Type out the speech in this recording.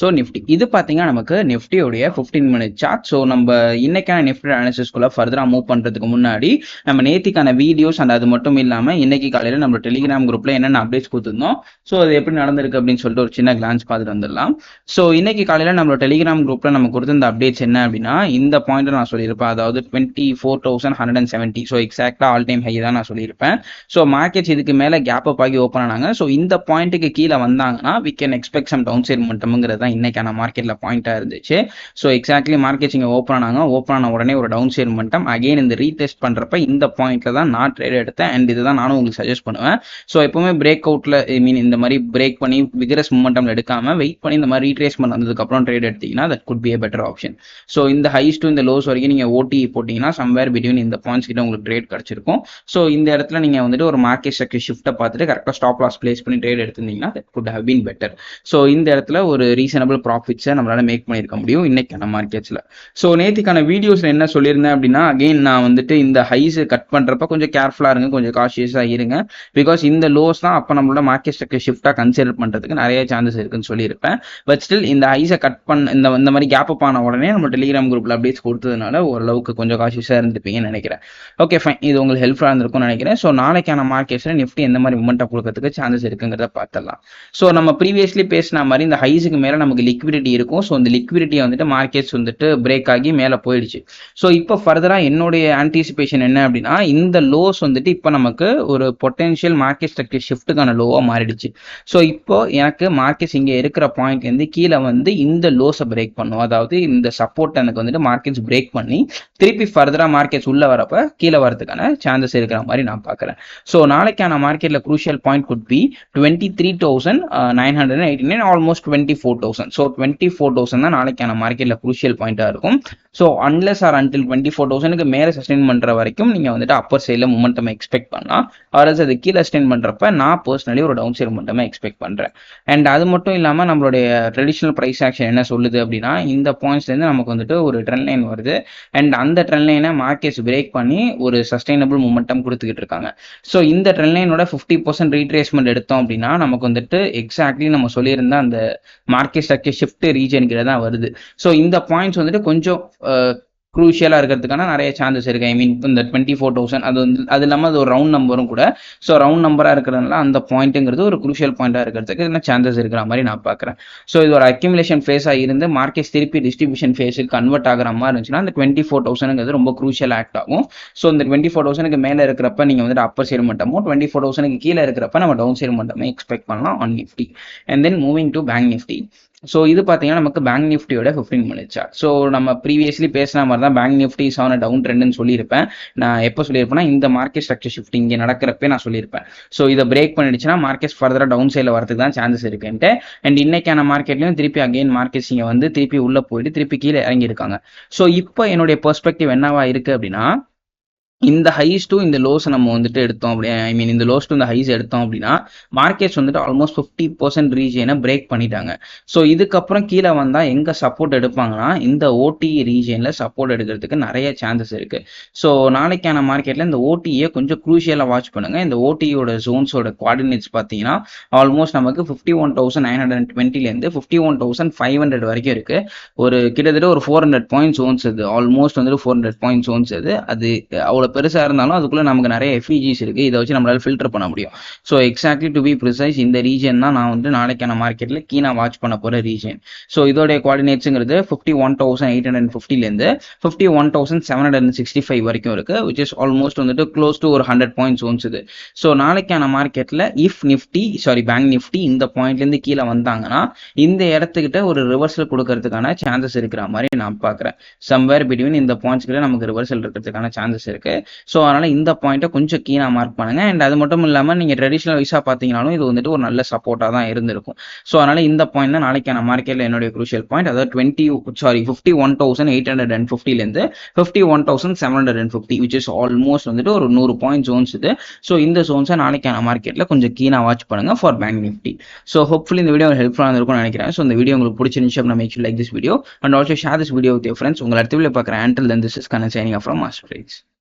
So Nifty இது பார்த்தீங்கன்னா நமக்கு நிஃப்டியோடைய ஃபிஃப்டீன் மினிட் சார்ட் ஸோ நம்ம இன்னைக்கான நிஃப்டி அனாலிசிஸ்குள்ள ஃபர்தராக மூவ் பண்ணுறதுக்கு முன்னாடி நம்ம நேத்திக்கான வீடியோஸ் அண்ட் அது மட்டும் இல்லாமல் இன்னைக்கு காலையில் நம்ம டெலிகிராம் குரூப்பில் என்னென்ன அப்டேட்ஸ் கொடுத்துருந்தோம். ஸோ அது எப்படி நடந்திருக்கு அப்படின்னு சொல்லிட்டு ஒரு சின்ன கிளான்ஸ் பார்த்துட்டு வந்துடலாம். ஸோ இன்னைக்கு காலையில் நம்ம டெலிகிராம் குரூப்பில் நம்ம கொடுத்துருந்த அப்டேட்ஸ் என்ன அப்படின்னா இந்த பாயிண்ட் நான் சொல்லியிருப்பேன். அதாவது twenty four thousand hundred and seventy so எக்ஸாக்டாக ஆல் டைம் ஹை தான் நான் சொல்லியிருப்பேன். ஸோ மார்க்கெட்ஸ் இதுக்கு மேலே கேப் அப் ஆகி ஓப்பன் ஆனாங்க. ஸோ இந்த பாயிண்ட்டுக்கு கீழே வந்தாங்கன்னா we can expect some downside மட்டும்ங்கிறது தான் இன்னைக்கான மார்க்கெட்டில் பாயிண்டாக இருந்துச்சு. ஸோ எக்ஸாக்ட்லி மார்க்கெட்ஸ் இங்கே ஓப்பன் ஆனாங்க. ஓப்பன் ஆன உடனே ஒரு டவுன் சைட் மட்டும் அகைன் இந்த ரீடெஸ்ட் பண்ணுறப்ப இந்த பாயிண்ட்ல தான் நான் ட்ரேட் எடுத்தேன். அண்ட் இதுதான் நானும் உங்களுக்கு சஜஸ்ட் பண்ணுவேன். ஸோ எப்பவுமே பிரேக் அவுட்ல ஐ மீன் இந்த மாதிரி பிரேக் பண்ணி விகரஸ் மூமெண்டம் எடுக்காம வெயிட் பண்ணி இந்த மாதிரி ரீட்ரேஸ்மெண்ட் வந்ததுக்கப்புறம் ட்ரேட் எடுத்தீங்கன்னா that could be a better option so இந்த ஹைஸ் டு இந்த லோஸ் வரைக்கும் நீங்கள் ஓடி போட்டிங்கன்னா சம்வேர் பிட்வீன் இந்த பாயிண்ட்ஸ் கிட்ட உங்களுக்கு ட்ரேட் கிடச்சிருக்கும். ஸோ இந்த இடத்துல நீங்கள் வந்துட்டு ஒரு மார்க்கெட் ஸ்ட்ரக்சர் ஷிஃப்ட்டை பார்த்துட்டு கரெக்டாக ஸ்டாப் லாஸ் பிளேஸ் பண்ணி trade எடுத்திருந்தீங்கன்னா that could have been better so இந்த இடத்துல ஒரு ரீசனபிள் ப்ராஃபிட்ஸை நம்மளால மேக் பண்ணியிருக்க முடியும் இன்னைக்கான மார்க்கெட்ஸில் ஸோ நேற்றுக்கான வீடியோஸில் என்ன சொல்லியிருந்தேன் அப்படின்னா அகெயின் நான் வந்துட்டு இந்த ஹைஸ் கட் பண்ணுறப்ப கொஞ்சம் கேர்ஃபுல்லாக இருங்க கொஞ்சம் காஷியஸாக இருங்க. பிகாஸ் இந்த லோஸ் தான் அப்போ நம்மளோட மார்க்கெட் ஸ்ட்ரக்சர் ஷிஃப்ட்டாக கன்சிடர் பண்ணுறதுக்கு நிறைய சான்சஸ் இருக்குன்னு சொல்லியிருப்பேன். பட் ஸ்டில் இந்த ஹைஸை கட் பண்ண இந்த இந்த மாதிரி கேப் அப் ஆன உடனே நம்ம டெலிகிராம் குரூப்பில் அப்டேட்ஸ் கொடுத்ததுனால ஓரளவுக்கு கொஞ்சம் காஷியஸாக இருந்துப்பீங்கன்னு நினைக்கிறேன். ஓகே ஃபைன் இது உங்களுக்கு ஹெல்ப்ஃபுல்லாக இருந்திருக்கும்னு நினைக்கிறேன். ஸோ நாளைக்கான மார்க்கெட்ஸில் நிஃப்டி எந்த மாதிரி மூமெண்ட்டாக கொடுக்கறதுக்கு சான்சஸ் இருக்குங்கிறத பார்த்துடலாம். ஸோ நம்ம ப்ரீவியஸ்லி பேசின மாதிரி இந்த ஹைஸுக்கு மேலே நமக்கு லிக்விடிட்டி இருக்கும். ஸோ இந்த லிக்விடிட்டியை வந்துட்டு மார்க்கெட்ஸ் வந்துட்டு பிரேக் ஆகி மேலே போயிடுச்சு. ஸோ இப்போ ஃபர்தராக என்னுடைய ஆன்டிசிபேஷன் என்ன அப்படின்னா இந்த லோஸ் வந்துட்டு இப்போ நமக்கு ஒரு பொட்டென்ஷியல் மார்க்கெட் ஸ்ட்ரக்சர் ஷிஃப்ட்டுக்கான லோவாக மாறிடுச்சு. ஸோ இப்போ எனக்கு மார்க்கெட்ஸ் இங்கே இருக்கிற பாயிண்ட் வந்து கீழே வந்து இந்த லோஸை பிரேக் பண்ணும். அதாவது இந்த சப்போர்ட் எனக்கு வந்துட்டு மார்க்கெட்ஸ் பிரேக் பண்ணி திருப்பி ஃபர்தராக மார்க்கெட்ஸ் உள்ளே வரப்ப கீழே வரதுக்கான சான்சஸ் இருக்கிற மாதிரி நான் பார்க்குறேன். ஸோ நாளைக்கான மார்க்கெட்டில் crucial point could be twenty three thousand nine hundred eighty nine almost twenty four thousand so twenty four thousand தான் நாளைக்கான மார்க்கெட்டில் குரூஷியல் பாயிண்ட்டாக இருக்கும். So unless or until twenty four தௌசண்ட்க்கு மேலே சஸ்டெயின் பண்ணுற வரைக்கும் நீங்கள் வந்துட்டு அப்பர் சைடில் மூமெண்டம் எக்ஸ்பெக்ட் பண்ணலாம். ஆர்எஸ் அது கீழே சஸ்டெயின் பண்ணுறப்ப நான் பர்சனலி ஒரு டவுன் சைடு மட்டுமே எக்ஸ்பெக்ட் பண்ணுறேன் அண்ட் அது மட்டும் இல்லாமல் நம்மளுடைய ட்ரெடிஷ்னல் ப்ரைஸ் ஆக்ஷன் என்ன சொல்லுது அப்படின்னா இந்த பாயிண்ட்ஸ்லேருந்து நமக்கு வந்துட்டு ஒரு ட்ரெண்ட் லைன் வருது. அண்ட் அந்த ட்ரெண்ட் லைனை மார்க்கெட்ஸ் பிரேக் பண்ணி ஒரு சஸ்டைனபிள் மூமெண்டம் கொடுத்துக்கிட்டு இருக்காங்க. ஸோ இந்த ட்ரெண்ட் லைனோட ஃபிஃப்டி பர்சன்ட் ரீட்ரேஸ்மெண்ட் எடுத்தோம் அப்படின்னா நமக்கு வந்துட்டு எக்ஸாக்ட்லி நம்ம சொல்லியிருந்த அந்த மார்க்கெட் ஸ்ட்ரக்சர் ஷிஃப்ட் ரீஜன்கிறது தான் வருது. ஸோ இந்த பாயிண்ட்ஸ் வந்துட்டு கொஞ்சம் குரூஷியலாக இருக்கிறதுக்கான நிறைய சான்சஸ் இருக்குது ஐ மீன் இந்த டுவெண்ட்டி ஃபோர் தௌசண்ட் அது வந்து அது இல்லாமல் அது ஒரு ரவுண்ட் நம்பரும் கூட. ஸோ ரவுண்ட் நம்பராக இருக்கிறதுனால அந்த பாயிண்ட்டுங்கிறது ஒரு குரூஷியல் பாயிண்டாக இருக்கிறதுக்கு என்ன சான்சஸ் இருக்கிற மாதிரி நான் பார்க்குறேன். ஸோ இது ஒரு அக்யூமுலேஷன் ஃபேஸாக இருந்து மார்க்கெட் திருப்பி டிஸ்ட்ரிபியூஷன் ஃபேஸுக்கு கன்வெர்ட் ஆகிற மாதிரி இருந்துச்சுன்னா அந்த டுவெண்ட்டி ஃபோர் தௌசண்ட்ங்கிறது ரொம்ப குரூஷியல் ஆக்ட் ஆகும். ஸோ இந்த டுவெண்ட்டி ஃபோர் தௌசண்ட்க்கு மேலே இருக்கிறப்ப நீங்கள் வந்துட்டு அப்பர் சைடு மட்டுமோ டுவெண்ட்டி ஃபோர் தௌசண்ட்க்கு கீழே இருக்கிறப்ப நம்ம டவுன் சைடு மட்டுமே எக்ஸ்பெக்ட் பண்ணலாம் on Nifty and then moving to Bank Nifty so இது பார்த்தீங்கன்னா நமக்கு பேங்க் நிஃப்டியோட ஃபிஃப்டீன் மினிட் சார்ட் ஸோ நம்ம ப்ரீவியஸ்லி பேசின மாதிரி தான் பேங்க் நிஃப்டி செவன் டவுன் ட்ரெண்டுன்னு சொல்லியிருப்பேன். நான் எப்போ சொல்லியிருப்பேன்னா இந்த மார்க்கெட் ஸ்ட்ரக்சர் ஷிஃப்ட் இங்கே நடக்கிறப்பே நான் சொல்லியிருப்பேன். ஸோ இதை பிரேக் பண்ணிடுச்சுன்னா மார்க்கெட் ஃபர்தராக டவுன் சைடில் வரதுக்கு தான் சான்சஸ் இருக்குன்ட்டு. அண்ட் இன்னைக்கான மார்க்கெட்லையும் திருப்பி அகைன் மார்க்கெட்ஸ் இங்கே வந்து திருப்பி உள்ளே போயிட்டு திருப்பி கீழே இறங்கியிருக்காங்க. ஸோ இப்போ என்னுடைய பெர்ஸ்பெக்டிவ் என்னவா இருக்குது அப்படின்னா இந்த ஹைஸ் டு இந்த லோஸ் நம்ம வந்துட்டு எடுத்தோம் அப்படி ஐ மீன் இந்த லோஸ் டு இந்த ஹைஸ் எடுத்தோம் அப்படின்னா மார்க்கெட்ஸ் வந்துட்டு ஆல்மோஸ்ட் ஃபிஃப்டி பர்சன்ட் ரீஜியனை பிரேக் பண்ணிட்டாங்க. ஸோ இதுக்கப்புறம் கீழே வந்தால் எங்கே சப்போர்ட் எடுப்பாங்கன்னா இந்த ஓடி ரீஜியனில் சப்போர்ட் எடுக்கிறதுக்கு நிறைய சான்சஸ் இருக்கு. ஸோ நாளைக்கான மார்க்கெட்டில் இந்த ஓடியை கொஞ்சம் குரூஷியலாக வாட்ச் பண்ணுங்க. இந்த ஓடியோட ஜோன்ஸோட குவாடினேட்ஸ் பார்த்தீங்கன்னா ஆல்மோஸ்ட் நமக்கு fifty one thousand nine hundred டுவெண்ட்டிலேருந்து fifty one thousand five hundred வரைக்கும் இருக்கு. ஒரு கிட்டத்தட்ட ஒரு ஃபோர் ஹண்ட்ரட் பாயிண்ட் ஜோன்ஸ் அது. ஆல்மோஸ்ட் வந்துட்டு ஃபோர் ஹண்ட்ரட் பாயிண்ட் ஜோன்ஸ் அது. அது அவ்வளோ பெருசாக இருந்தாலும் அதுக்குள்ளே நமக்கு நிறைய எஃபிஜிஸ் இருக்குது இதை வச்சு நம்மளால ஃபில்டர் பண்ண முடியும். So exactly to be precise இந்த ரீஜன் தான் நான் வந்து நாளைக்கான மார்க்கெட்டில் கீனா வாட்ச் பண்ண போகிற ரீஜன் ஸோ இதோடைய குவாடினேட்ஸுங்கிறது fifty one thousand eight hundred ஃபிஃப்டிலேருந்து fifty one thousand seven hundred sixty five வரைக்கும் இருக்குது விச் இஸ் ஆல்மோஸ்ட் வந்துட்டு க்ளோஸ் டு ஒரு ஹண்ட்ரட் பாயிண்ட்ஸ் ஜோன்ஸ் ஸோ நாளைக்கான மார்க்கெட்டில் if Nifty sorry bank Nifty இந்த பாயிண்ட்லேருந்து கீழே வந்தாங்கன்னா இந்த இடத்துக்கிட்ட ஒரு ரிவர்சல் கொடுக்கறதுக்கான சான்சஸ் இருக்கிற மாதிரி நான் பார்க்குறேன். சம்வேர் பிட்வீன் இந்த பாயிண்ட்ஸ் கிட்ட நமக்கு ரிவர்சல் இருக்கிறதுக்கான சான்சஸ் இருக்கு. ஸோ அதனால இந்த பாயிண்ட்டை கொஞ்சம் கீழாக மார்க் பண்ணுங்க. அண்ட் அது மட்டும் இல்லாமல் நீங்கள் ட்ரெடிஷ்னல் வைஸாக பார்த்தீங்கனாலும் இது வந்துட்டு ஒரு நல்ல சப்போர்ட்டாக தான் இருந்திருக்கும். ஸோ அதனால இந்த பாயிண்ட் தான் நாளைக்கான மார்க்கெட்டில் என்னுடைய குரூஷியல் பாயிண்ட் அதாவது twenty sorry fifty one thousand eight hundred and ஃபிஃப்டிலேருந்து fifty one thousand seven hundred and fifty which is almost வந்துட்டு ஒரு நூறு பாயிண்ட் ஜோன்ஸ் இது. ஸோ இந்த ஜோன்ஸை நாளைக்கான மார்க்கெட்டில் கொஞ்சம் கீழாக வாட்ச் பண்ணுங்க for bank Nifty so hopefully இந்த வீடியோ ஹெல்ப்ஃபுல்லாக இருக்கும்னு நினைக்கிறேன். ஸோ இந்த வீடியோ உங்களுக்கு பிடிச்சிருந்துச்சு அப்படின்னா make like this video and also share this video with friends உங்களை அடுத்த வீடியோ பார்க்குறேன் அண்டில் தன் திஸ் இஸ் கன சைனிங் ஃப்ரம் மாஸ்டர்